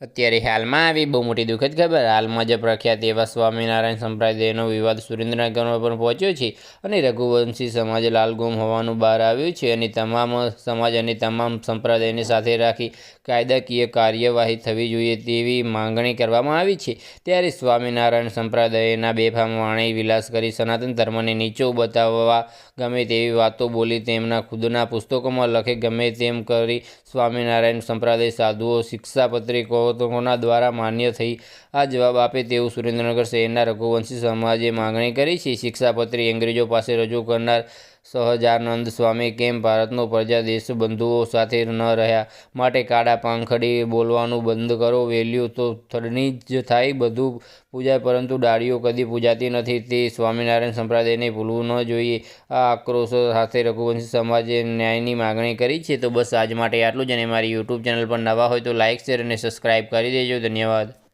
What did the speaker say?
અત્યારે હાલમાં આવી બહુ મોટી દુઃખદ ખબર. હાલમાં જે પ્રખ્યાત એવા સ્વામિનારાયણ સંપ્રદાયનો વિવાદ સુરેન્દ્રનગરમાં પણ પહોંચ્યો છે અને રઘુવંશી સમાજ લાલગુમ હોવાનું બહાર આવ્યું છે અને તમામ સમાજ અને તમામ સંપ્રદાયને સાથે રાખી કાયદાકીય કાર્યવાહી થવી જોઈએ તેવી માંગણી કરવામાં આવી છે. ત્યારે સ્વામિનારાયણ સંપ્રદાયના બેફામ વાણી વિલાસ કરી સનાતન ધર્મને નીચો બતાવવા ગમે તેવી વાતો બોલી તેમના ખુદના પુસ્તકોમાં લખે ગમે તેમ કરી સ્વામિનારાયણ સંપ્રદાય સાધુઓ શિક્ષાપત્રી કોના દ્વારા માન્ય થઈ આ જવાબ આપે તેવું સુરેન્દ્રનગર શહેરના રઘુવંશી સમાજે માંગણી કરી છે. શિક્ષાપત્રી અંગ્રેજો પાસે રજૂ કરનાર સહજાનંદ સ્વામી કેમ ભારતનો પ્રજા દેશ બંધુઓ સાથે ન રહ્યા? માટે કાળા પાંખડી બોલવાનું બંધ કરો. વેલ્યુ તો થડની જ થાય બધું પૂજાય, પરંતુ ડાળીઓ કદી પૂજાતી નથી. તે સ્વામિનારાયણ સંપ્રદાયને ભૂલવું ન જોઈએ. આ આક્રોશો સાથે રઘુવંશી સમાજે ન્યાયની માગણી કરી છે. તો બસ આજ માટે આટલું જ અને મારી યુટ્યુબ ચેનલ પર નવા હોય તો લાઇક શેર અને સબસ્ક્રાઈબ કરી દેજો. ધન્યવાદ.